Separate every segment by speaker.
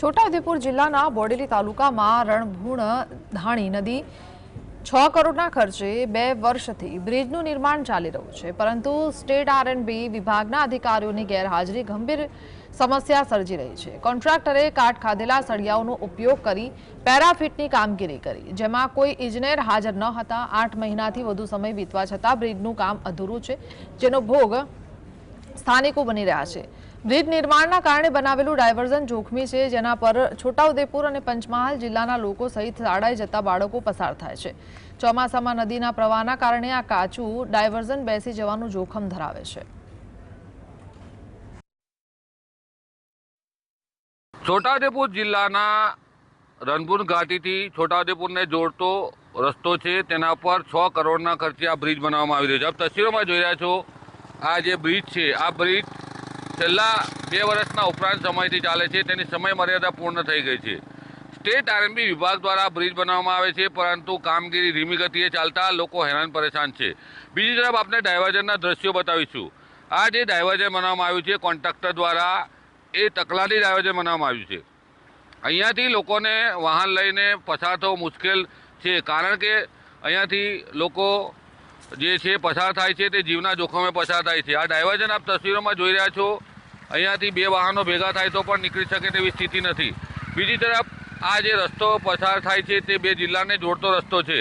Speaker 1: છોટાઉદેપુર જિલ્લાના બોડેલી તાલુકામાં રણભૂણ ધાણી નદી છ કરોડના ખર્ચે બે વર્ષથી બ્રિજનું નિર્માણ ચાલી રહ્યું છે. પરંતુ સ્ટેટ આર એન્ડ બી વિભાગના અધિકારીઓની ગેરહાજરી ગંભીર સમસ્યા સર્જી રહી છે. કોન્ટ્રાક્ટરે કાટ ખાધેલા સળિયાઓનો ઉપયોગ કરી પેરાફિટની કામગીરી કરી, જેમાં કોઈ ઇજનેર હાજર ન હતા. આઠ મહિનાથી વધુ સમય વીતવા છતાં બ્રિજનું કામ અધૂરું છે, જેનો ભોગ સ્થાનિકો બની રહ્યા છે. બ્રિજ નિર્માણના કારણે બનાવેલું ડાયવર્ઝન જોખમી છે, જેના પર છોટાઉદેપુર અને પંચમહાલ જિલ્લાના લોકો સહિત શાળાએ જતા બાળકો પસાર થાય છે. ચોમાસામાં નદીના પ્રવાહના કારણે આ કાચું ડાયવર્ઝન બેસી જવાનું જોખમ ધરાવે છે.
Speaker 2: છોટાઉદેપુર જિલ્લાના રણપુર ઘાટીથી છોટાઉદેપુરને જોડતો રસ્તો છે. તેના પર છ કરોડના ખર્ચે આ બ્રિજ બનાવવામાં આવી રહ્યો છે. આપ તસવીરોમાં જોઈ રહ્યા છો, આ જે બ્રિજ છે, આ બ્રિજ છેલ્લા બે વર્ષના ઉપરાંત સમયથી ચાલે છે. તેની સમય મર્યાદા પૂર્ણ થઈ ગઈ છે. સ્ટેટ આરએમબી વિભાગ દ્વારા બ્રિજ બનાવવામાં આવે છે, પરંતુ કામગીરી ધીમી ગતિએ ચાલતા લોકો હેરાન પરેશાન છે. બીજી તરફ આપણે ડાયવર્ઝનના દ્રશ્યો બતાવીશું. આ જે ડાયવર્ઝન બનાવવામાં આવ્યું છે, કોન્ટ્રાક્ટર દ્વારા, એ તકલાદી ડાયવર્ઝન બનાવવામાં આવ્યું છે. અહીંયાથી લોકોને વાહન લઈને પસાર થવું મુશ્કેલ છે, કારણ કે અહીંયાથી લોકો જે છે પસાર થાય છે તે જીવના જોખમે પસાર થાય છે. આ ડાયવર્ઝન આપ તસવીરોમાં જોઈ રહ્યા છો. અહીંયાથી બે વાહનો ભેગા થાય તો પણ નીકળી શકે તેવી સ્થિતિ નથી. બીજી તરફ આ જે રસ્તો પસાર થાય છે તે બે જિલ્લાને જોડતો રસ્તો છે.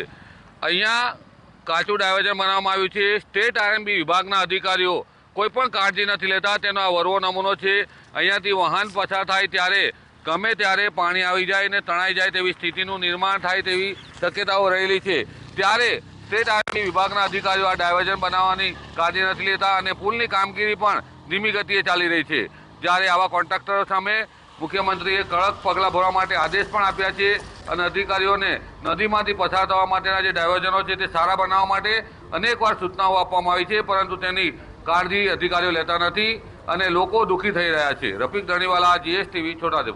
Speaker 2: અહીંયા કાચું ડાયવર્ઝન બનાવવામાં આવ્યું છે. સ્ટેટ આરએમબી વિભાગના અધિકારીઓ કોઈ પણ કાળજી નથી લેતા. તેનો આ વરવો નમૂનો છે. અહીંયાથી વાહન પસાર થાય ત્યારે ગમે ત્યારે પાણી આવી જાય અને તણાઈ જાય તેવી સ્થિતિનું નિર્માણ થાય તેવી શક્યતાઓ રહેલી છે. ત્યારે સ્ટેટ આરએનબી વિભાગના અધિકારીઓ આ ડાયવર્ઝન બનાવવાની કાળજી નથી લેતા અને પુલની કામગીરી પણ ધીમી ગતિએ ચાલી રહી છે. જ્યારે આવા કોન્ટ્રાક્ટરો સામે મુખ્યમંત્રીએ કડક પગલાં ભરવા માટે આદેશ પણ આપ્યા છે અને અધિકારીઓને નદીમાંથી પસાર થવા માટેના જે ડાયવર્ઝનો છે તે સારા બનાવવા માટે અનેકવાર સૂચનાઓ આપવામાં આવી છે, પરંતુ તેની કાળજી અધિકારીઓ લેતા નથી અને લોકો દુઃખી થઈ રહ્યા છે. રફીક ધણીવાલા, જીએસટીવી છોટાદેપુર